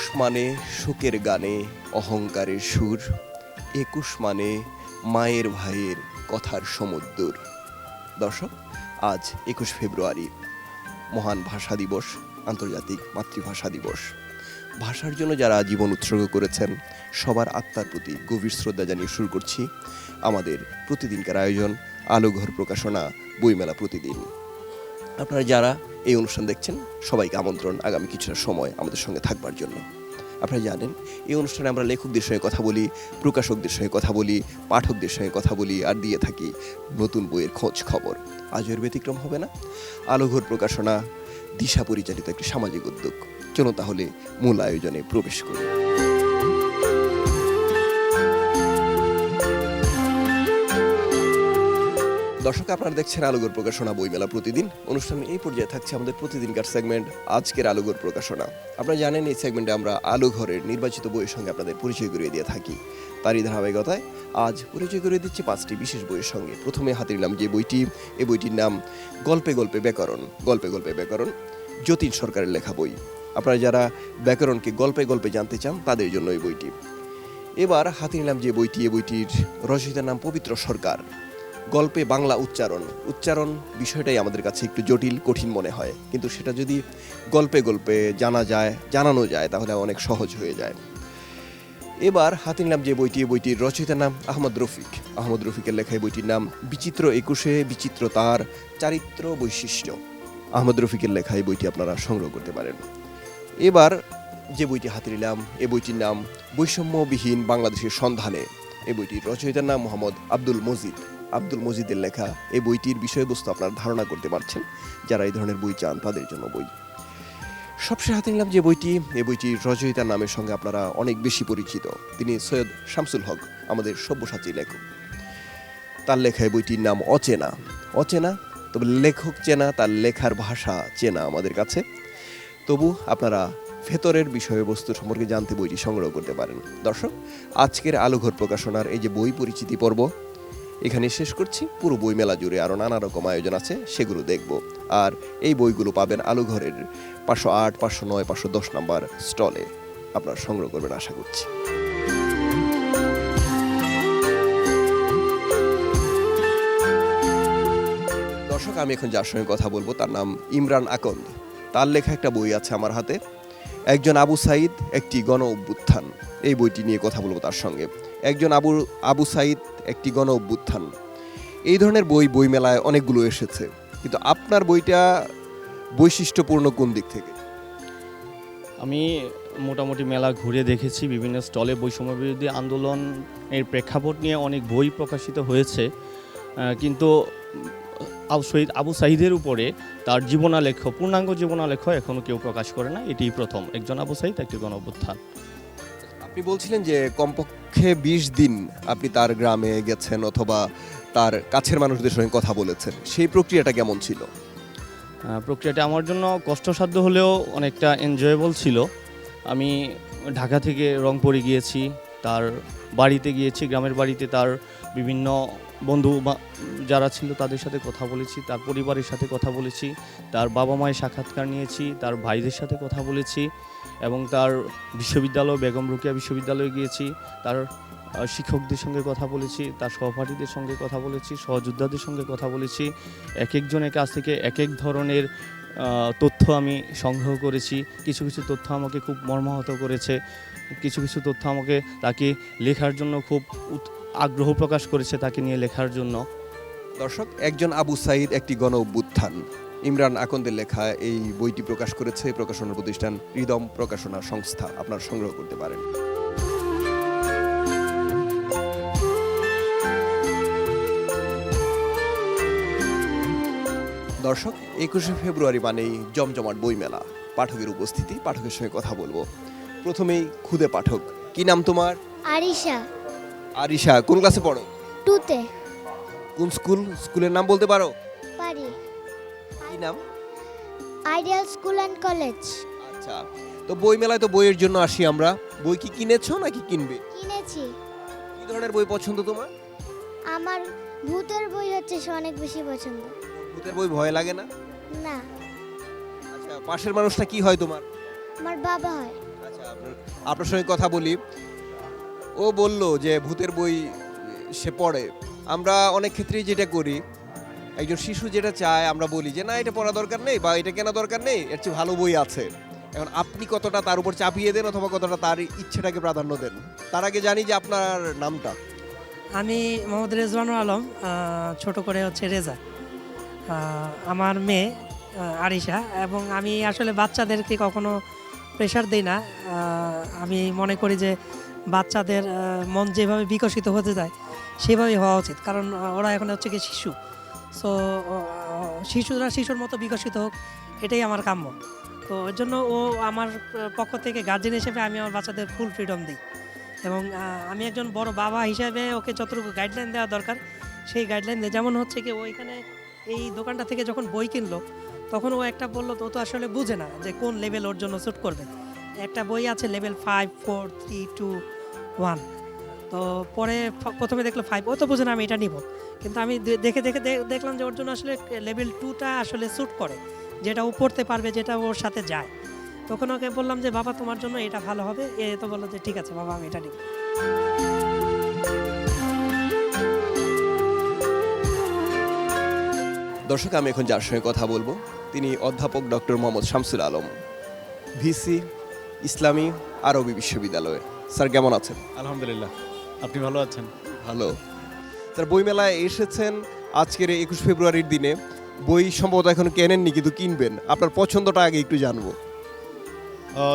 একুশ মানে শোকের গানে, অহংকারের সুর। একুশ মানে মায়ের ভাইয়ের কথার সমুদ্র দর্শক, আজ একুশ ফেব্রুয়ারি। মহান ভাষা দিবস, আন্তর্জাতিক মাতৃভাষা দিবস। ভাষার জন্য যারা জীবন উৎসর্গ করেছেন, সবার আত্মার প্রতি গভীর শ্রদ্ধা জানিয়ে শুরু করছি। আমাদের প্রতিদিনকার আয়োজন, আলোঘর প্রকাশনা, বইমেলা প্রতিদিন। আপনারা যারা এই অনুষ্ঠান দেখছেন, সবাইকে আমন্ত্রণ আগামী কিছুটা সময় আমাদের সঙ্গে থাকবার জন্য। আপনারা জানেন, এই অনুষ্ঠানে আমরা লেখকদের সঙ্গে কথা বলি, প্রকাশকদের সঙ্গে কথা বলি, পাঠকদের সঙ্গে কথা বলি, আর দিয়ে থাকি নতুন বইয়ের খোঁজ খবর। আজ এর ব্যতিক্রম হবে না। আলোঘর প্রকাশনা, দিশা পরিচালিত একটি সামাজিক উদ্যোগ। চলুন তাহলে মূল আয়োজনে প্রবেশ করি। দর্শক, আপনারা দেখছেন আলোগর প্রকাশনা বইমেলা প্রতিদিন। অনুষ্ঠানে এই পর্যায়ে থাকছে আমাদের প্রতিদিনকার সেগমেন্ট, আজকের আলোগর প্রকাশনা। আপনারা জানেন, এই সেগমেন্টে আমরা আলোঘরের নির্বাচিত বইয়ের সঙ্গে আপনাদের পরিচয় করিয়ে দিয়ে থাকি। তারই ধারাবাহিকতায় আজ পরিচয় করিয়ে দিচ্ছি পাঁচটি বিশেষ বইয়ের সঙ্গে। প্রথমে হাতে নিলাম যে বইটি এই বইটির নাম গল্পে গল্পে ব্যাকরণ। গল্পে গল্পে ব্যাকরণ, যতীন সরকারের লেখা বই। আপনারা যারা ব্যাকরণকে গল্পে গল্পে জানতে চান, তাদের জন্য এই বইটি। এবার হাতে নিলাম যে বইটি এই বইটির রচয়িতার নাম পবিত্র সরকার। গল্পে বাংলা উচ্চারণ। উচ্চারণ বিষয়টাই আমাদের কাছে একটু জটিল, কঠিন মনে হয়। কিন্তু সেটা যদি গল্পে গল্পে জানা যায়, জানানো যায়, তাহলে অনেক সহজ হয়ে যায়। এবার হাতে নিলাম যে বইটি, বইটির রচয়িতার নাম আহমদ রফিক। আহমদ রফিকের লেখা বইটির নাম বিচিত্র একুশে বিচিত্র তার চারিত্র বৈশিষ্ট্য। আহমদ রফিকের লেখা এই বইটি আপনারা সংগ্রহ করতে পারেন। এবার যে বইটি হাতে নিলাম এই বইটির নাম বৈষম্যবিহীন বাংলাদেশের সন্ধানে। এই বইটির রচয়িতার নাম মোহাম্মদ আব্দুল মজিদ। আব্দুল মজিদের লেখা এই বইটির বিষয়বস্তু আপনারা ধারণা করতে পারছেন যারা এই ধরনের বই চান তাদের জন্য বই। সবশেষে হাতে নিলাম যে বইটি এই বইটির রচয়িতার নামের সঙ্গে আপনারা অনেক বেশি পরিচিত। তিনি সৈয়দ শামসুল হক, আমাদের সব্যসাচী লেখক। তার লেখা এই বইটির নাম অচেনা। অচেনা, তবে লেখক চেনা, তার লেখার ভাষা চেনা আমাদের কাছে। তবু আপনারা ভেতরের বিষয়বস্তু সম্পর্কে জানতে বইটি সংগ্রহ করতে পারেন। দর্শক, আজকের আলোঘর প্রকাশনার এই যে বই পরিচিতি পর্ব এখানে শেষ করছি। পুরো বই মেলা জুড়ে আরও নানা রকম আয়োজন আছে, সেগুলো দেখব। আর এই বইগুলো পাবেন আলোঘরের পাঁচশো আট, পাঁচশো নয়, পাঁচশো দশ নম্বর স্টলে। আপনারা সংগ্রহ করবেন, আশা করছি। দর্শক, আমি এখন যার সঙ্গে কথা বলব, তার নাম ইমরান আকন্দ। তার লেখা একটা বই আছে আমার হাতে। একজন আবু সাইদ একটি গণ অভ্যুত্থান এই বইটি নিয়ে কথা বলব তার সঙ্গে। একজন আবু আবু সাইদ একটি গণ অভ্যুত্থান। এই ধরনের বই বইমেলায় অনেকগুলো এসেছে। কিন্তু আপনার বইটা বৈশিষ্ট্যপূর্ণ কোন দিক থেকে? আমি মোটামুটি মেলা ঘুরে দেখেছি বিভিন্ন স্টলে বৈষম্য বিরোধী আন্দোলন এর প্রেক্ষাপট নিয়ে অনেক বই প্রকাশিত হয়েছে। কিন্তু আবু শহীদ আবু সাহিদের উপরে তার জীবনালেখ্য পূর্ণাঙ্গ জীবনালেখ এখনও কেউ প্রকাশ করে না। এটি প্রথম। একজন আবু সাহিদ একটি গণ অভ্যুত্থান। আপনি বলছিলেন যে কমপক্ষে বিশ দিন আপনি তার গ্রামে গেছেন অথবা তার কাছের মানুষদের সঙ্গে কথা বলেছেন। সেই প্রক্রিয়াটা কেমন ছিল? প্রক্রিয়াটা আমার জন্য কষ্টসাধ্য হলেও অনেকটা এনজয়েবল ছিল। আমি ঢাকা থেকে রংপুরে গিয়েছি, তার বাড়িতে গিয়েছি, গ্রামের বাড়িতে তার বিভিন্ন বন্ধু যারা ছিল তাদের সাথে কথা বলেছি, তার পরিবারের সাথে কথা বলেছি, তার বাবা মায়ের সাক্ষাৎকার নিয়েছি, তার ভাইদের সাথে কথা বলেছি। এবং তার বিশ্ববিদ্যালয়, বেগম রুকিয়া বিশ্ববিদ্যালয়ে গিয়েছি। তার শিক্ষকদের সঙ্গে কথা বলেছি, তার সহপাঠীদের সঙ্গে কথা বলেছি, সহযোদ্ধাদের সঙ্গে কথা বলেছি। এক একজনের কাছ থেকে এক এক ধরনের তথ্য আমি সংগ্রহ করেছি। কিছু কিছু তথ্য আমাকে খুব মর্মাহত করেছে। কিছু কিছু তথ্য আমাকে তাকে লেখার জন্য খুব আগ্রহ প্রকাশ করেছে তাকে নিয়ে লেখার জন্য। দর্শক, একজন আবু সাইদ একটি গণ অভ্যুত্থান ইমরান আকন্দের লেখা এই বইটি প্রকাশ করেছে প্রকাশনা প্রতিষ্ঠান রিদম প্রকাশনা সংস্থা। আপনার সংগ্রহ করতে পারেন। দর্শক একুশে ফেব্রুয়ারি মানেই জমজমাট বইমেলা। পাঠকের উপস্থিতি পাঠকের সঙ্গে কথা বলব। প্রথমেই খুদে পাঠক কি নাম তোমার? আরিশা। আরিশা কোন ক্লাসে পড়ো? টুতে। কোন স্কুল? স্কুলের নাম বলতে পারো? পারি। নাম? Ideal school and college. আচ্ছা তো বই মেলায় তো বইয়ের জন্য আসি আমরা। বই কি কিনেছো নাকি কিনবে? কিনেছি। কি ধরনের বই পছন্দ তোমার? আমার ভূতের বই হচ্ছে সে অনেক বেশি পছন্দ। ভূতের বই ভয় লাগে না? না। আচ্ছা পাশের মানুষটা কি হয় তোমার? আমার বাবা হয়। আচ্ছা আপনার আপনার সঙ্গে কথা বলি। ও বলল যে ভূতের বই সে পড়ে। আমরা অনেক ক্ষেত্রেই যেটা করি একজন শিশু যেটা চায়, আমরা বলি যে, না, এটা পড়া দরকার নেই বা এটা কেনা দরকার নেই, এর চেয়ে ভালো বই আছে। এখন আপনি কতটা তার উপর চাপিয়ে দেন অথবা কতটা তার ইচ্ছেটাকে প্রাধান্য দেন? তার আগে জানি যে আপনার নামটা। আমি মোহাম্মদ রেজওয়ানুর আলম ছোট করে হচ্ছে রেজা। আমার মেয়ে আরিশা, এবং আমি আসলে বাচ্চাদেরকে কখনো প্রেশার দিই না। আমি মনে করি যে, বাচ্চাদের মন যেভাবে বিকশিত হতে যায় সেভাবেই হওয়া উচিত। কারণ ওরা এখন হচ্ছে কি শিশু। সো শিশুরা শিশুর মতো বিকশিত হোক, এটাই আমার কাম্য। তো এর জন্য ও আমার পক্ষ থেকে গার্জেন হিসেবে আমি আমার বাচ্চাদের ফুল ফ্রিডম দিই। এবং আমি একজন বড় বাবা হিসাবে ওকে যতটুকু গাইডলাইন দেওয়া দরকার, সেই গাইডলাইন দেয় যেমন হচ্ছে কি ও এখানে এই দোকানটা থেকে যখন বই কিনলো, তখন ও একটা বলল, তো তো আসলে বুঝে না যে কোন লেভেল ওর জন্য স্যুট করবে। একটা বই আছে level five four three two one তো পরে প্রথমে দেখল ফাইভ ও তো বুঝে না আমি এটা নিব। কিন্তু আমি দেখে দেখে দেখলাম যে ওর জন্য আসলে লেভেল টুটা আসলে স্যুট করে। যেটা ও পড়তে পারবে যেটা ওর সাথে যায়। তখন ওকে বললাম যে বাবা তোমার জন্য এটা ভালো হবে। এ তো বলল যে ঠিক আছে বাবা আমি এটা নিব। দর্শক আমি এখন যার সঙ্গে কথা বলব তিনি অধ্যাপক ডক্টর মোহাম্মদ শামসুল আলম ভিসি ইসলামী আরবি বিশ্ববিদ্যালয়ে স্যার কেমন আছেন? আলহামদুলিল্লাহ। আপনি ভালো আছেন? ভালো। স্যার বইমেলায় এসেছেন আজকের একুশ ফেব্রুয়ারির দিনে। বই সম্ভবত এখন কেনেননি, কিন্তু কিনবেন। আপনার পছন্দটা আগে একটু জানব।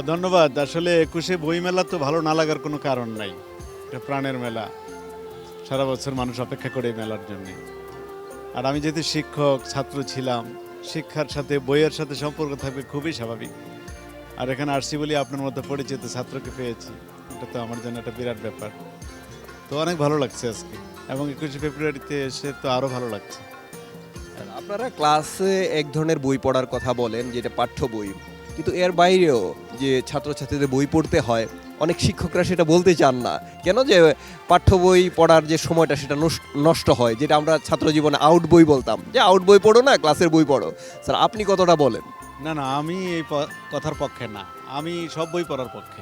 ধন্যবাদ। আসলে একুশে বই মেলা তো ভালো না লাগার কোনো কারণ নাই। এটা প্রাণের মেলা। সারা বছর মানুষ অপেক্ষা করে মেলার জন্য। আর আমি যেহেতু শিক্ষক, ছাত্র ছিলাম, শিক্ষার সাথে বইয়ের সাথে সম্পর্ক থাকবে খুবই স্বাভাবিক। আর এখানে আসছি বলি আপনার মতো পরিচিত ছাত্রকে পেয়েছি। এটা তো আমার জন্য একটা বিরাট ব্যাপার। তো অনেক ভালো লাগছে আজকে। এবং একুশে ফেব্রুয়ারিতে এসে তো আরও ভালো লাগছে। আপনারা ক্লাসে এক ধরনের বই পড়ার কথা বলেন যেটা পাঠ্য বই। কিন্তু এর বাইরেও যে ছাত্রছাত্রীদের বই পড়তে হয় অনেক শিক্ষকরা সেটা বলতে চান না। কেন যে পাঠ্য বই পড়ার যে সময়টা সেটা নষ্ট- নষ্ট হয় যেটা আমরা ছাত্র জীবনে আউট বই বলতাম। যে আউট বই পড়ো না ক্লাসের বই পড়ো। স্যার আপনি কতটা বলেন? না না আমি এই কথার পক্ষে না। আমি সব বই পড়ার পক্ষে।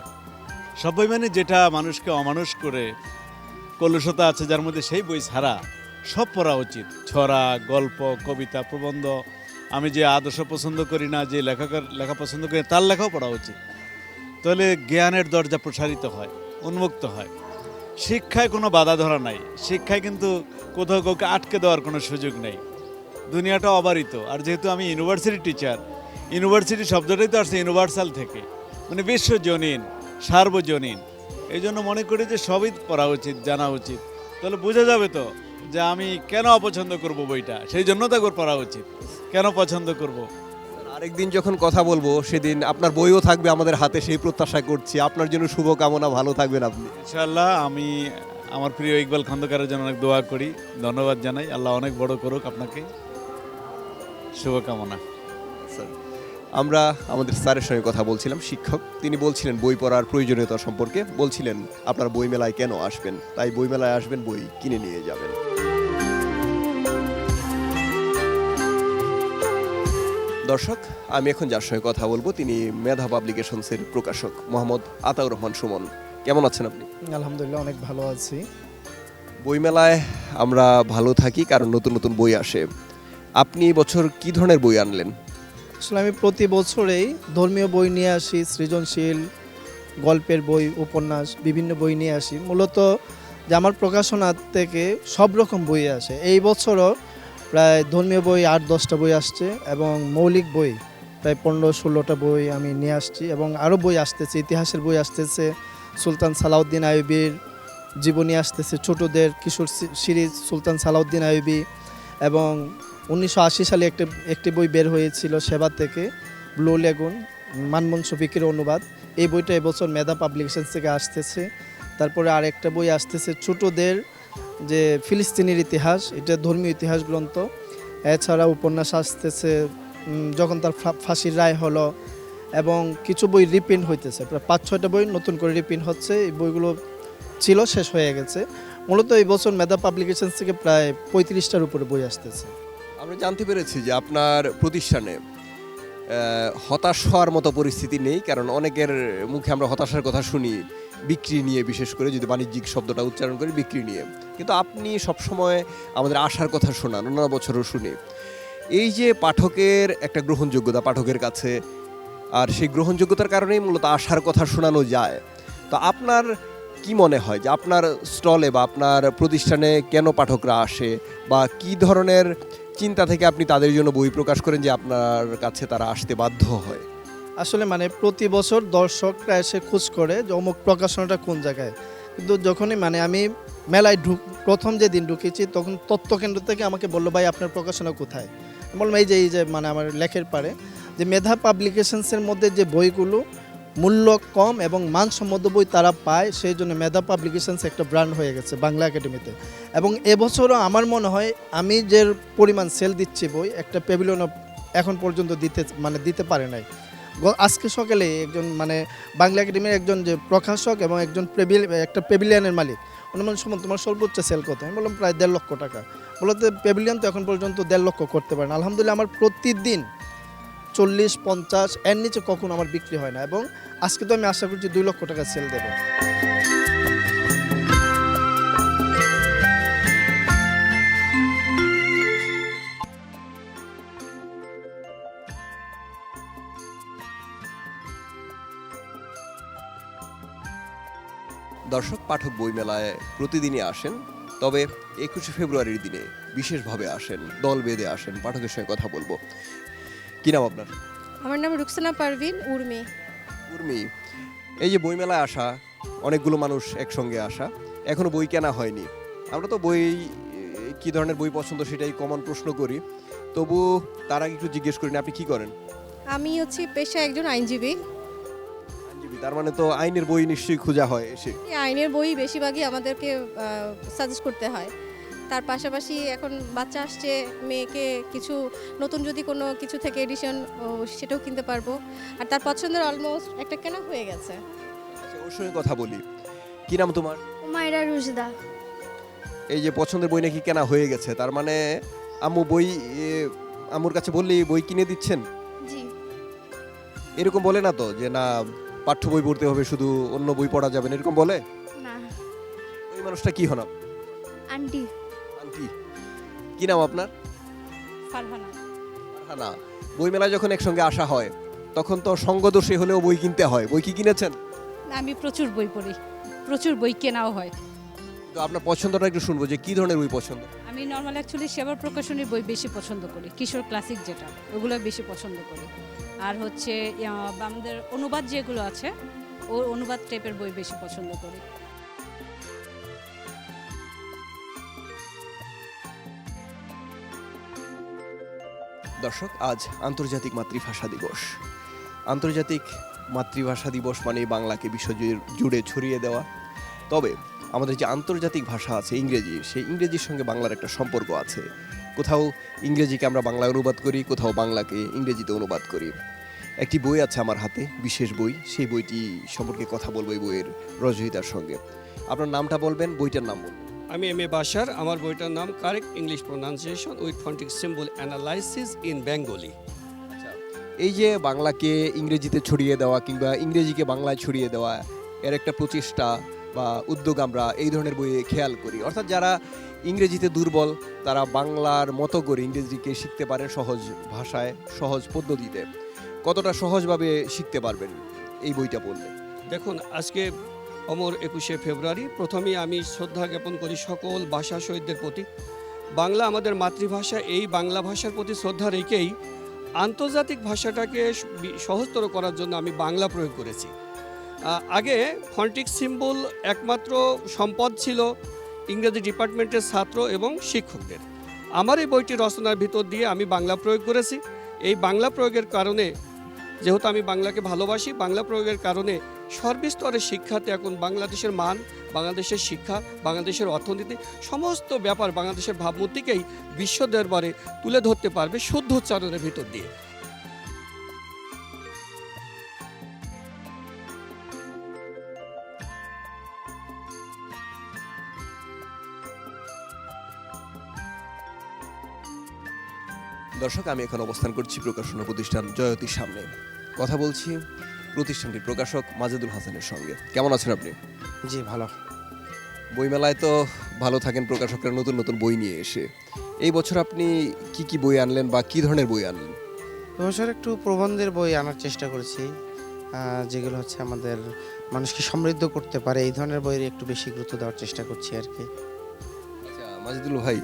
সব বই মানে যেটা মানুষকে অমানুষ করে কলুষতা আছে, যার মধ্যে সেই বই ছাড়া সব পড়া উচিত। ছড়া, গল্প, কবিতা, প্রবন্ধ। আমি যে আদর্শ পছন্দ করি না, যে লেখকের লেখা পছন্দ করি তার লেখাও পড়া উচিত। তাহলে জ্ঞানের দরজা প্রসারিত হয়, উন্মুক্ত হয়। শিক্ষায় কোনো বাধা ধরা নাই। শিক্ষায় কিন্তু কোথাও কাউকে আটকে দেওয়ার কোনো সুযোগ নেই। দুনিয়াটা অবারিত। আর যেহেতু আমি ইউনিভার্সিটি টিচার, ইউনিভার্সিটি শব্দটাই তো আসছে ইউনিভার্সাল থেকে। মানে বিশ্বজনীন, সার্বজনীন। এই জন্য মনে করি যে সবই পড়া উচিত জানা উচিত। তাহলে বোঝা যাবে তো যে আমি কেন অপছন্দ করব বইটা? সেই জন্য তো পড়া উচিত। কেন পছন্দ করব? আরেকদিন যখন কথা বলব সেদিন আপনার বইও থাকবে আমাদের হাতে সেই প্রত্যাশা করছি। আপনার জন্য শুভকামনা ভালো থাকবেন আপনি। ইনশাআল্লাহ আমি আমার প্রিয় ইকবাল খন্দকারের জন্য অনেক দোয়া করি ধন্যবাদ জানাই। আল্লাহ অনেক বড় করুক আপনাকে। শুভকামনা। আমরা আমাদের স্যারের সঙ্গে কথা বলছিলাম শিক্ষক। তিনি বলছিলেন বই পড়ার প্রয়োজনীয়তা সম্পর্কে। বলছিলেন আপনার বই মেলায় কেন আসবেন? তাই বই মেলায় আসবেন বই কিনে নিয়ে যাবেন। দর্শক আমি এখন যার সঙ্গে কথা বলব তিনি মেধা পাবলিকেশনসের প্রকাশক মোহাম্মদ আতাউর রহমান সুমন। কেমন আছেন আপনি? আলহামদুলিল্লাহ অনেক ভালো আছি। বইমেলায় আমরা ভালো থাকি কারণ নতুন নতুন বই আসে। আপনি বছর কি ধরনের বই আনলেন? আসলে আমি প্রতি বছরেই ধর্মীয় বই নিয়ে আসি, সৃজনশীল গল্পের বই, উপন্যাস, বিভিন্ন বই নিয়ে আসি। মূলত যে আমার প্রকাশনা থেকে সব রকম বই আসে। এই বছরও প্রায় ধর্মীয় বই আট, দশটা বই আসছে এবং মৌলিক বই প্রায় পনেরো, ষোলোটা বই আমি নিয়ে আসছি এবং আরও বই আসতেছে। ইতিহাসের বই আসতেছে, সুলতান সালাউদ্দিন আইবির জীবনী আসতেছে, ছোটদের কিশোর সিরিজ সুলতান সালাউদ্দিন আইবি এবং উনিশশো আশি সালে একটি একটি বই বের হয়েছিল সেবা থেকে, ব্লু লেগুন মানমন শফিকের অনুবাদ। এই বইটা এবছর মেধা পাবলিকেশন থেকে আসতেছে। তারপরে আরেকটা বই আসতেছে, ছোটদের যে ফিলিস্তিনের ইতিহাস, এটা ধর্মীয় ইতিহাস গ্রন্থ। এছাড়া উপন্যাস আসতেছে যখন তার ফাঁসির রায় হলো, এবং কিছু বই রিপ্রিন্ট হইতেছে। প্রায় পাঁচ, ছয়টা বই নতুন করে রিপ্রিন্ট হচ্ছে। এই বইগুলো ছিল, শেষ হয়ে গেছে। মূলত এই বছর মেধা পাবলিকেশন থেকে প্রায় পঁয়ত্রিশটার উপরে বই আসতেছে। আমরা জানতে পেরেছি যে আপনার প্রতিষ্ঠানে হতাশ হওয়ার মতো পরিস্থিতি নেই, কারণ অনেকের মুখে আমরা হতাশার কথা শুনি, বিক্রি নিয়ে বিশেষ করে যদি বাণিজ্যিক শব্দটা উচ্চারণ করি, বিক্রি নিয়ে। কিন্তু আপনি সবসময় আমাদের আশার কথা শোনান অন্য বছরও শুনি। এই যে পাঠকের একটা গ্রহণযোগ্যতা পাঠকের কাছে, আর সেই গ্রহণযোগ্যতার কারণেই মূলত আশার কথা শোনানো যায়। তো আপনার কি মনে হয় যে আপনার স্টলে বা আপনার প্রতিষ্ঠানে কেন পাঠকরা আসে? বা কি ধরনের চিন্তা থেকে আপনি তাদের জন্য বই প্রকাশ করেন যে আপনার কাছে তারা আসতে বাধ্য হয়? আসলে মানে প্রতি বছর দর্শকরা এসে খোঁজ করে যে অমুক প্রকাশনাটা কোন জায়গায়। কিন্তু যখনই মানে আমি মেলায় ঢুক, প্রথম যে দিন ঢুকেছি তখন তথ্যকেন্দ্র থেকে আমাকে বলল, ভাই, আপনার প্রকাশনা কোথায়? বললাম, এই যে এই যে মানে আমার লেখের পারে যে মেধা পাবলিকেশনসের মধ্যে যে বইগুলো মূল্য কম এবং মানসম্মত বই তারা পায়, সেই জন্য মেধা পাবলিকেশনস একটা ব্র্যান্ড হয়ে গেছে বাংলা একাডেমিতে। এবং এবছরও আমার মনে হয় আমি যে পরিমাণ সেল দিচ্ছি বই, একটা পেভিলিয়নও এখন পর্যন্ত দিতে মানে দিতে পারে নাই। আজকে সকালে একজন মানে বাংলা একাডেমির একজন যে প্রকাশক এবং একজন পেভিল একটা পেভিলিয়নের মালিক অনুমান সুমন, তোমার সর্বোচ্চ সেল কত? আমি বললাম, প্রায় দেড় লক্ষ টাকা। বলতে পেভিলিয়ন তো এখন পর্যন্ত দেড় লক্ষ করতে পারেন। আলহামদুলিল্লাহ, আমার প্রতিদিন চল্লিশ, পঞ্চাশ, এর নিচে কখনো আমার বিক্রি হয় না এবং আজকে তো আমি আশা করছি দুই লক্ষ টাকা সেল দেবো। দর্শক, পাঠক বইমেলায় প্রতিদিনই আসেন, তবে একুশে ফেব্রুয়ারির দিনে বিশেষভাবে আসেন, দল বেঁধে আসেন, পাঠকের সঙ্গে কথা বলব। কি নাম আপনার? আমার নাম রুকসানা পারভিন উর্মি। উর্মি এই যে বইমেলায় আসা অনেকগুলো মানুষ একসঙ্গে আসা এখনও বই কেনা হয়নি। আমরা তো বই কি ধরনের বই পছন্দ সেটাই কমন প্রশ্ন করি। তবু তার আগে একটু জিজ্ঞেস করি না আপনি কি করেন? আমি হচ্ছে পেশা একজন আইনজীবী। আইনজীবী তার মানে তো আইনের বই নিশ্চয়ই খোঁজা হয় এসে। আইনের বই বেশিরভাগই আমাদেরকে সাজেস্ট করতে হয়। তার পাশাপাশি এখন বাচ্চা আসছে মেয়েকে কিছু নতুন যদি কোনো কিছু থেকে এডিশন সেটাও কিনতে পারব। আর তার পছন্দের অলমোস্ট একটা কেনা হয়ে গেছে। আচ্ছা, ওর সঙ্গে কথা বলি। কি নাম তোমার? মায়েরা রুজদা এই যে পছন্দের বই নাকি কেনা হয়ে গেছে তার মানে আম্মু বই আম্মুর কাছে বললেই বই কিনে দিচ্ছেন? জি। এরকম বলে না তো যে না পাঠ্য বই পড়তে হবে শুধু অন্য বই পড়া যাবে না এরকম বলে? না। ওই মানুষটা কি হন আন্টি। আন্টি কি নাম আপনার? ফারহানা। না বই মেলায় যখন একসঙ্গে আসা হয় তখন তো সঙ্গদোষী হলেও বই কিনতে হয়। বই কি কিনেছেন? আমি প্রচুর বই পড়ি। প্রচুর বই কেনাও হয়। তো আপনার পছন্দটা একটু শুনব যে কি ধরনের বই পছন্দ? আমি নর্মাল অ্যাকচুয়ালি সেবার প্রকাশনীর বই বেশি পছন্দ করি। কিশোর ক্লাসিক যেটা ওগুলো বেশি পছন্দ করি। আর হচ্ছে আমাদের অনুবাদ যেগুলো আছে ও অনুবাদ টাইপের বই বেশি পছন্দ করি। দর্শক, আজ আন্তর্জাতিক মাতৃভাষা দিবস। আন্তর্জাতিক মাতৃভাষা দিবস মানে বাংলাকে বিশ্ব জুড়ে- জুড়ে ছড়িয়ে দেওয়া। তবে আমাদের যে আন্তর্জাতিক ভাষা আছে ইংরেজি, সেই ইংরেজির সঙ্গে বাংলার একটা সম্পর্ক আছে। কোথাও ইংরেজিকে আমরা বাংলায় অনুবাদ করি, কোথাও বাংলাকে ইংরেজিতে অনুবাদ করি। একটি বই আছে আমার হাতে, বিশেষ বই। সেই বইটি সম্পর্কে কথা বলব এই বইয়ের রচয়িতার সঙ্গে। আপনার নামটা বলবেন, বইটার নাম বলবেন আমি এম এ বাসার আমার বইটার নাম correct English pronunciation with phonetic symbol analysis in Bengali. আচ্ছা এই যে বাংলাকে ইংরেজিতে ছড়িয়ে দেওয়া কিংবা ইংরেজিকে বাংলায় ছড়িয়ে দেওয়া এর একটা প্রচেষ্টা বা উদ্যোগ আমরা এই ধরনের বইয়ে খেয়াল করি। অর্থাৎ যারা ইংরেজিতে দুর্বল তারা বাংলার মতো করে ইংরেজিকে শিখতে পারে সহজ ভাষায় সহজ পদ্ধতিতে। কতটা সহজভাবে শিখতে পারবেন? এই বইটা পড়লে দেখুন আজকে অমর একুশে ফেব্রুয়ারি। প্রথমেই আমি শ্রদ্ধা জ্ঞাপন করি সকল ভাষা শহীদদের প্রতি। বাংলা আমাদের মাতৃভাষা, এই বাংলা ভাষার প্রতি শ্রদ্ধা রেখেই আন্তর্জাতিক ভাষাটাকে সহজতর করার জন্য আমি বাংলা প্রয়োগ করেছি। আগে ফন্টিক সিম্বল একমাত্র সম্পদ ছিল ইংরেজি ডিপার্টমেন্টের ছাত্র এবং শিক্ষকদের। আমার এই বইটি রচনার ভিতর দিয়ে আমি বাংলা প্রয়োগ করেছি। এই বাংলা প্রয়োগের কারণে, যেহেতু আমি বাংলাকে ভালোবাসি, বাংলা প্রয়োগের কারণে সর্বস্তরের শিক্ষাতে এখন বাংলাদেশের মান, বাংলাদেশের শিক্ষা, বাংলাদেশের অর্থনীতি, সমস্ত ব্যাপার বাংলাদেশের ভাবমূর্তিকেই বিশ্ব দরবারে তুলে ধরতে পারবে শুদ্ধ উচ্চারণের ভিতর দিয়ে। দর্শক, আমি এখন অবস্থান করছি প্রকাশনা প্রতিষ্ঠান জয়তীর সামনে। কথা বলছি প্রতিষ্ঠানটির প্রকাশক মাজেদুল হাসানের সঙ্গে। কেমন আছেন আপনি? জি ভালো। বইমেলায় তো ভালো থাকেন প্রকাশকরা নতুন নতুন বই নিয়ে এসে। এই বছর আপনি কি কি বই আনলেন বা কি ধরনের বই আনলেন? এবছর একটু প্রবন্ধের বই আনার চেষ্টা করেছি যেগুলো হচ্ছে আমাদের মানুষকে সমৃদ্ধ করতে পারে এই ধরনের বইয়ের একটু বেশি গুরুত্ব দেওয়ার চেষ্টা করছি আর কি। আচ্ছা মাজেদুল ভাই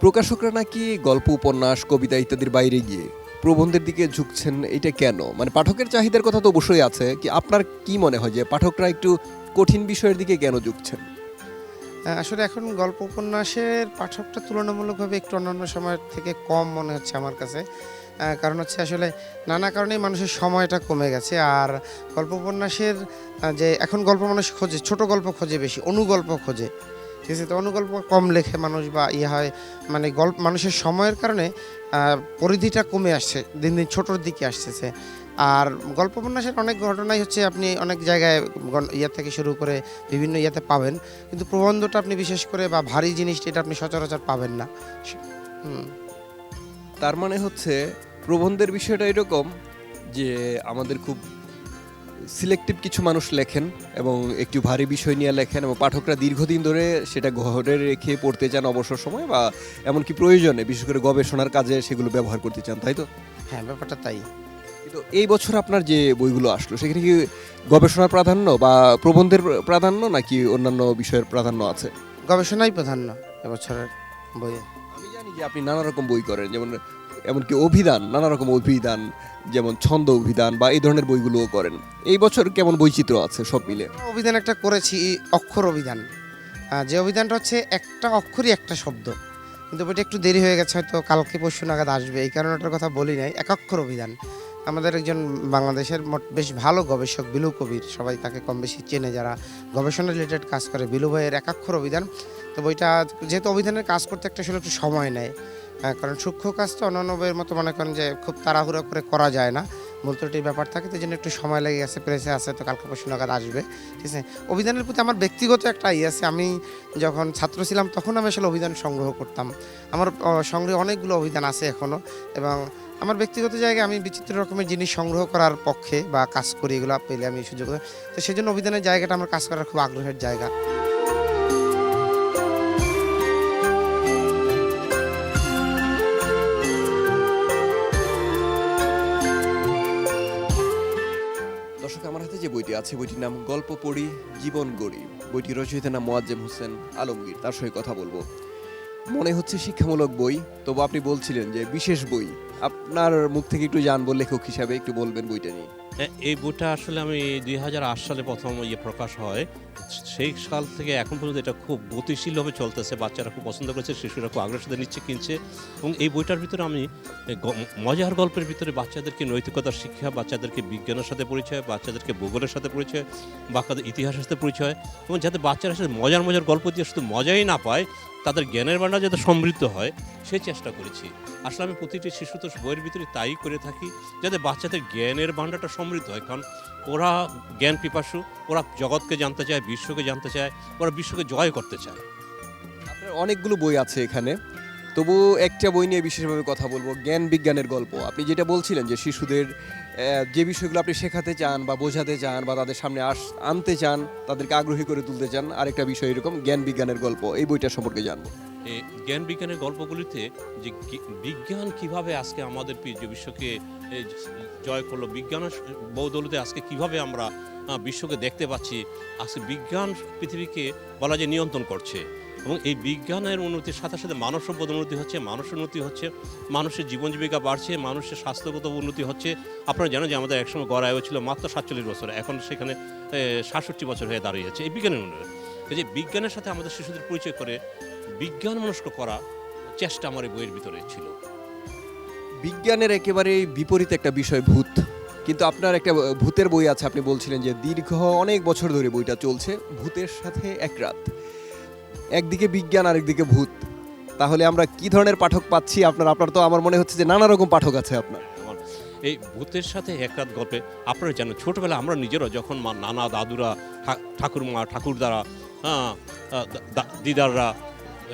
প্রকাশকরা নাকি গল্প উপন্যাস কবিতা ইত্যাদির বাইরে গিয়ে প্রবন্ধের দিকে ঝুঁকছেন, এটা কেন? মানে পাঠকের চাহিদার কথা তো অবশ্যই আছে, কি আপনার কি মনে হয় যে পাঠকরা একটু কঠিন বিষয়ের দিকে কেন ঝুঁকছেন? আসলে এখন গল্প উপন্যাসের পাঠকটা তুলনামূলকভাবে একটু অন্যান্য সময়ের থেকে কম মনে হচ্ছে আমার কাছে। কারণ হচ্ছে আসলে নানা কারণে মানুষের সময়টা কমে গেছে, আর গল্প উপন্যাসের যে এখন গল্প মানুষ খোঁজে, ছোট গল্প খোঁজে বেশি, অনুগল্প খোঁজে। ঠিক আছে, তো অনুগল্প কম লেখে মানুষ বা ইয়ে হয়। মানে গল্প, মানুষের সময়ের কারণে পরিধিটা কমে আসছে, দিন দিন ছোটোর দিকে আসতেছে। আর গল্প উপন্যাসের অনেক ঘটনাই হচ্ছে আপনি অনেক জায়গায় ইয়ে থেকে শুরু করে বিভিন্ন ইয়েতে পাবেন। কিন্তু প্রবন্ধটা আপনি বিশেষ করে বা ভারী জিনিসটা এটা আপনি সচরাচর পাবেন না। তার মানে হচ্ছে প্রবন্ধের বিষয়টা এরকম যে আমাদের খুব সিলেক্টিভ কিছু মানুষ লেখেন এবং একটু ভারী বিষয় নিয়ে লেখেন এবং পাঠকরা দীর্ঘদিন ধরে সেটা ঘরে রেখে পড়তে চান অবসর সময় বা এমনকি প্রয়োজনে বিশেষ করে গবেষণার কাজে সেগুলো ব্যবহার করতে চান তাই তো? হ্যাঁ ব্যাপারটা তাই। কিন্তু এই বছর আপনার যে বইগুলো আসলো সেখানে কি গবেষণার প্রাধান্য বা প্রবন্ধের প্রাধান্য নাকি অন্যান্য বিষয়ের প্রাধান্য আছে? গবেষণাই প্রাধান্য এবছরের বইয়ে। আমি জানি যে আপনি নানা রকম বই করেন যেমন এমনকি অভিধান, নানা রকম অভিধান, যেমন ছন্দ অভিধান বা এই ধরনের বইগুলোও করেন এই বছর কেমন বৈচিত্র্য আছে সব মিলে? অভিধান একটা করেছি অক্ষর অভিধান। যে অভিধানটা হচ্ছে একটা অক্ষরই একটা শব্দ। কিন্তু বইটা একটু দেরি হয়ে গেছে, হয়তো কালকে পরশু নাগাদ আসবে। এই কারণে ওটার কথা বলি নাই, এক অক্ষর অভিধান। আমাদের একজন বাংলাদেশের বেশ ভালো গবেষক, বিলু কবির, সবাই তাকে কম বেশি চেনে যারা গবেষণা রিলেটেড কাজ করে। বিলু ভাইয়ের একাক্ষর অভিধান। তো বইটা যেহেতু অভিধানের কাজ করতে একটা আসলে একটু সময় নেয়। আহ, কারণ সূক্ষ্ম কাজ তো অন্যান্য মতো মনে করেন যে খুব তাড়াহুড়ো করে করা যায় না। মূল ত্রুটির ব্যাপার থাকে তো জন্য একটু সময় লেগে গেছে প্রেসে আছে তো কালকে পরশু নাগাদ আসবে ঠিক আছে? অভিধানের প্রতি আমার ব্যক্তিগত একটা ইয়ে আছে আমি যখন ছাত্র ছিলাম তখন আমি আসলে অভিধান সংগ্রহ করতাম। আমার সংগ্রহে অনেকগুলো অভিধান আছে এখনও এবং আমার ব্যক্তিগত জায়গায় আমি বিচিত্র রকমের জিনিস সংগ্রহ করার পক্ষে বা কাজ করি এগুলো পেলে আমি সুযোগ। তো সেই জন্য অভিধানের জায়গাটা আমার কাজ করার খুব আগ্রহের জায়গা। বইটি আছে, বইটির নাম গল্প পড়ি, জীবন গড়ি। বইটি রচয়িতা নাম মোয়াজ্জেম হোসেন আলমগীর, তার সঙ্গে কথা বলব। মনে হচ্ছে শিক্ষামূলক বই। তবু আপনি বলছিলেন যে বিশেষ বই। আপনার মুখ থেকে একটু জানব, লেখক হিসাবে একটু বলবেন বইটা নিয়ে। এই বইটা আসলে আমি দুই হাজার আট সালে প্রথম ইয়ে প্রকাশ হয়। সেই সাল থেকে এখন পর্যন্ত এটা খুব গতিশীলভাবে চলতেছে, বাচ্চারা খুব পছন্দ করেছে, শিশুরা খুব আগ্রহের সাথে নিচ্ছে, কিনছে। এবং এই বইটার ভিতরে আমি মজার গল্পের ভিতরে বাচ্চাদেরকে নৈতিকতার শিক্ষা, বাচ্চাদেরকে বিজ্ঞানের সাথে পরিচয়, বাচ্চাদেরকে ভূগোলের সাথে পরিচয়, বাচ্চাদের ইতিহাসের সাথে পরিচয়। এবং যাতে বাচ্চারা সাথে মজার মজার গল্প দিয়ে শুধু মজাই না পায় তাদের জ্ঞানের ভাণ্ডার যাতে সমৃদ্ধ হয় সেই চেষ্টা করেছি। আসলে আমি প্রতিটি শিশু তো বইয়ের ভিতরে তাই করে থাকি, যাতে বাচ্চাদের জ্ঞানের ভাণ্ডারটা সমৃদ্ধ হয়। কারণ ওরা জ্ঞান পিপাসু, ওরা জগৎকে জানতে চায়, বিশ্বকে জানতে চায়, ওরা বিশ্বকে জয় করতে চায়। আপনার অনেকগুলো বই আছে এখানে। তবু একটা বই নিয়ে বিশেষভাবে কথা বলব, জ্ঞান বিজ্ঞানের গল্প। আপনি যেটা বলছিলেন যে শিশুদের যে বিষয়গুলো আপনি শেখাতে চান বা বোঝাতে চান বা তাদের সামনে আস, আনতে চান, তাদেরকে আগ্রহী করে তুলতে চান, আরেকটা বিষয় এরকম, জ্ঞান বিজ্ঞানের গল্প, এই বইটা সম্পর্কে জানব। জ্ঞান বিজ্ঞানের গল্পগুলিতে যে বিজ্ঞান কীভাবে আজকে আমাদের যে বিশ্বকে জয় করল বিজ্ঞানের বৌদলতে আজকে কীভাবে আমরা বিশ্বকে দেখতে পাচ্ছি, আজকে বিজ্ঞান পৃথিবীকে বলা যে নিয়ন্ত্রণ করছে। এবং এই বিজ্ঞানের উন্নতির সাথে সাথে মানব সম্পদ উন্নতি হচ্ছে, মানুষের উন্নতি হচ্ছে, মানুষের জীবন জীবিকা বাড়ছে, মানুষের স্বাস্থ্যগত উন্নতি হচ্ছে। আপনারা জানেন যে আমাদের একসময় গড় আয়ু ছিল মাত্র সাতচল্লিশ বছর, এখন সেখানে সাতষট্টি বছর হয়ে দাঁড়িয়েছে এই বিজ্ঞানের উন্নয়ন। এই যে বিজ্ঞানের সাথে আমাদের শিশুদের পরিচয় করে বিজ্ঞান মনস্ক করা চেষ্টা আমার এই বইয়ের ভিতরে ছিল। বিজ্ঞানের একেবারে বিপরীত একটা বিষয়, ভূত। কিন্তু আপনার একটা ভূতের বই আছে, আপনি বলছিলেন যে দীর্ঘ অনেক বছর ধরে বইটা চলছে, ভূতের সাথে এক রাত। একদিকে বিজ্ঞান, আরেকদিকে ভূত। তাহলে আমরা কি ধরনের পাঠক পাচ্ছি আপনার? আপনার তো আমার মনে হচ্ছে যে নানা রকম পাঠক আছে আপনার। এই ভূতের সাথে এক রাত গল্পে আপনারা জানেন ছোটবেলা আমরা নিজেরা যখন মা, নানা, দাদুরা ঠাকুরমা, ঠাকুরদারা হ্যাঁ দিদাররা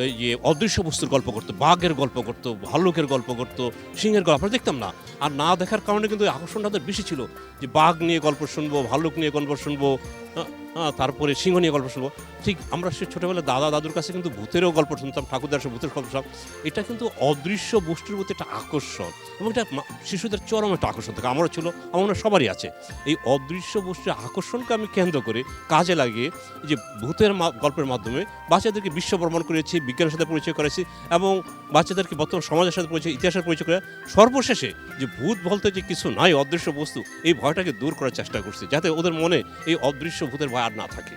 এই যে অদৃশ্য বস্তুর গল্প করতো, বাঘের গল্প করতো, ভাল্লুকের গল্প করতো, সিংহের গল্প আমরা দেখতাম না। আর না দেখার কারণে কিন্তু আকর্ষণটা বেশি ছিল যে বাঘ নিয়ে গল্প শুনব, ভাল্লুক নিয়ে গল্প শুনব আহ, তারপরে সিংহ নিয়ে গল্প শুনব। ঠিক আমরা সে ছোটোবেলায় দাদা দাদুর কাছে কিন্তু ভূতেরও গল্প শুনতাম ঠাকুরদার সে ভূতের গল্প শুনতাম। এটা কিন্তু অদৃশ্য বস্তুর প্রতি একটা আকর্ষণ এবং এটা শিশুদের চরম একটা আকর্ষণ থাকে। আমারও ছিল আমার সবারই আছে। এই অদৃশ্য বস্তুর আকর্ষণকে আমি কেন্দ্র করে কাজে লাগিয়ে যে ভূতের গল্পের মাধ্যমে বাচ্চাদেরকে বিশ্ব ভ্রমণ করেছি বিজ্ঞানের সাথে পরিচয় করেছি এবং বাচ্চাদেরকে বর্তমান সমাজের সাথে পরিচয় ইতিহাসের পরিচয় করে সর্বশেষে যে ভূত বলতে যে কিছু নাই অদৃশ্য বস্তু এই ভয়টাকে দূর করার চেষ্টা করছি। যাতে ওদের মনে এই অদৃশ্য ভূতের ভয় আর না থাকে।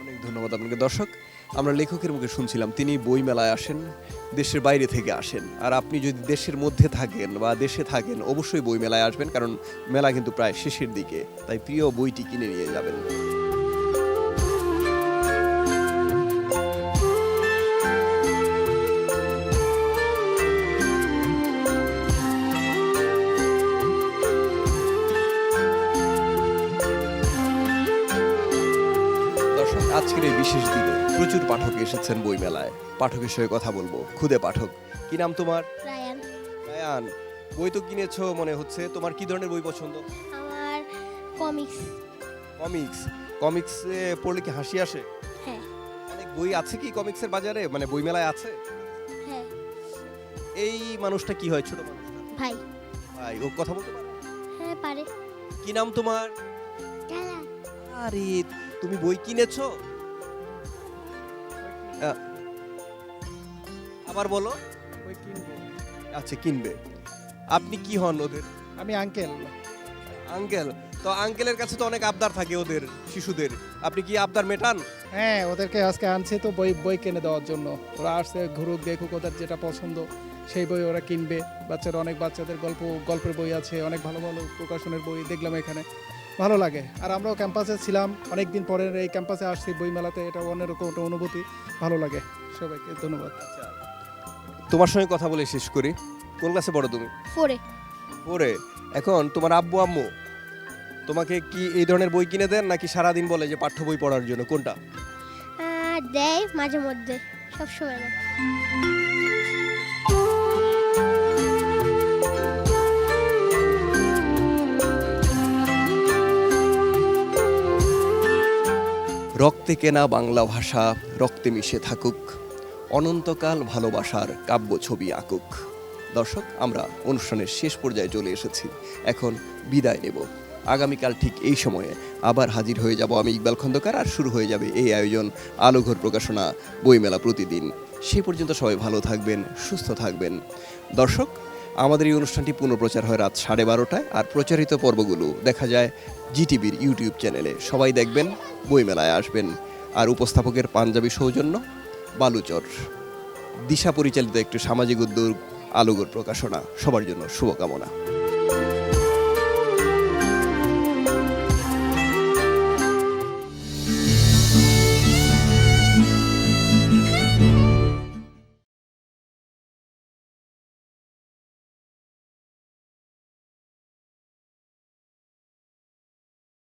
অনেক ধন্যবাদ আপনাকে। দর্শক, আমরা লেখকের মুখে শুনছিলাম, তিনি বই মেলায় আসেন, দেশের বাইরে থেকে আসেন। আর আপনি যদি দেশের মধ্যে থাকেন বা দেশে থাকেন, অবশ্যই বই মেলায় আসবেন, কারণ মেলা কিন্তু প্রায় শেষের দিকে। তাই প্রিয় বইটি কিনে নিয়ে যাবেন। এসেছেন বই মেলায় পাঠকের সঙ্গে কথা বলব। খুদে পাঠক কি নাম তোমার? রায়ান। রায়ান বই তো কিনেছো মনে হচ্ছে। তোমার কি ধরনের বই পছন্দ? আমার কমিক্স। কমিক্স? কমিক্স পড়লে কি হাসি আসে? হ্যাঁ। অনেক বই আছে কি কমিক্সের বাজারে? মানে বই মেলায় আছে? হ্যাঁ। এই মানুষটা কি হয় ছোট ভাই। ভাই ও কথা বলতে পারে? হ্যাঁ পারে। কি নাম তোমার? আরে তুমি বই কিনেছো? আবার বলো। আচ্ছা কিনবে। আপনি কি হন ওদের? আমি আঙ্কেল আঙ্কেল তো আঙ্কেলের কাছে তো অনেক আবদার থাকে ওদের শিশুদের। আপনি কি আবদার মেটান? হ্যাঁ ওদেরকে আজকে আনছে তো বই বই কিনে দেওয়ার জন্য। ওরা আসছে ঘুরুক দেখুক ওদের যেটা পছন্দ সেই বই ওরা কিনবে। বাচ্চারা অনেক বাচ্চাদের গল্প গল্পের বই আছে অনেক ভালো ভালো প্রকাশনের বই দেখলাম এখানে। ভালো লাগে। আর আমরাও ক্যাম্পাসে ছিলাম অনেক দিন পরে এই ক্যাম্পাসে আসছি বই মেলাতে এটা অন্যরকম একটা অনুভূতি ভালো লাগে। সবাইকে ধন্যবাদ। তোমার সঙ্গে কথা বলে শেষ করি। কোন ক্লাসে পড়ো তুমি? ফোরে পরে এখন তোমার আব্বু আম্মু তোমাকে কি এই ধরনের বই কিনে দেন নাকি সারাদিন বলে যে পাঠ্য বই পড়ার জন্য? কোনটা? আহ, দেয় মাঝে মধ্যে সব সময় না রক্তে কেনা বাংলা ভাষা রক্তে মিশে থাকুক। অনন্তকাল ভালোবাসার কাব্য ছবি আঁকুক। দর্শক, আমরা অনুষ্ঠানের শেষ পর্যায়ে চলে এসেছি। এখন বিদায় নেব। আগামীকাল ঠিক এই সময়ে আবার হাজির হয়ে যাব আমি ইকবাল খন্দকার আর শুরু হয়ে যাবে এই আয়োজন, আলোঘর প্রকাশনা, বইমেলা প্রতিদিন। সে পর্যন্ত সবাই ভালো থাকবেন, সুস্থ থাকবেন। দর্শক, আমাদের এই অনুষ্ঠানটি পুনঃপ্রচার হয় রাত সাড়ে বারোটায় আর প্রচারিত পর্বগুলো দেখা যায় জিটিভির ইউটিউব চ্যানেলে। সবাই দেখবেন, বইমেলায় আসবেন। আর উপস্থাপকের পাঞ্জাবি সৌজন্য বালুচর। দিশা পরিচালিত একটি সামাজিক উদ্যোগ আলোগর প্রকাশনা সবার জন্য শুভকামনা।